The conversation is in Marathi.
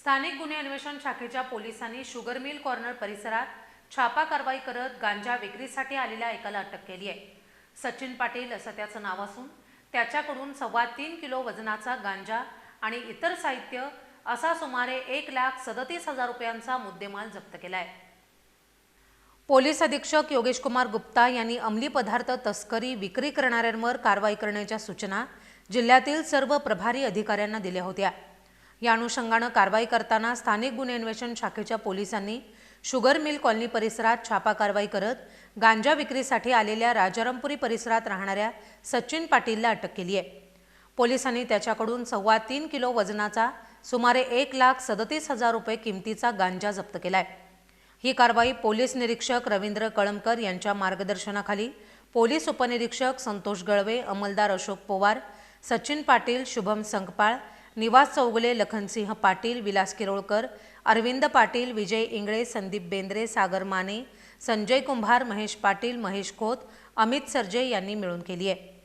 स्थानिक गुन्हे अन्वेषण शाखेच्या पोलिसांनी शुगर मिल कॉर्नर परिसरात छापा कारवाई करत गांजा विक्रीसाठी आलेल्या एकाला अटक केली आहे. सचिन पाटील असं त्याचं नाव असून त्याच्याकडून सव्वा तीन किलो वजनाचा गांजा आणि इतर साहित्य असा सुमारे एक लाख सदतीस हजार रुपयांचा मुद्देमाल जप्त केला आहे पोलीस अधीक्षक योगेश कुमार गुप्ता यांनी अंमली पदार्थ तस्करी विक्री करणाऱ्यांवर कारवाई करण्याच्या सूचना जिल्ह्यातील सर्व प्रभारी अधिकाऱ्यांना दिल्या होत्या. या अनुषंगानं कारवाई करताना स्थानिक गुन्हे अन्वेषण शाखेच्या पोलिसांनी शुगर मिल कॉलनी परिसरात छापा कारवाई करत गांजा विक्रीसाठी आलेल्या राजारामपुरी परिसरात राहणाऱ्या सचिन पाटीलला अटक केली आहे. पोलिसांनी त्याच्याकडून सव्वा तीन किलो वजनाचा सुमारे एक लाख सदतीस हजार रुपये किमतीचा गांजा जप्त केला आहे ही कारवाई पोलीस निरीक्षक रवींद्र कळमकर यांच्या मार्गदर्शनाखाली पोलीस उपनिरीक्षक संतोष गळवे अंमलदार अशोक पवार सचिन पाटील शुभम संकपाळ निवास चौगुले लखनसिंह पाटील विलास किरोळकर अरविंद पाटील विजय इंगळे संदीप बेंद्रे सागर माने संजय कुंभार महेश पाटील महेश खोत अमित सरजे यांनी मिळून केली आहे.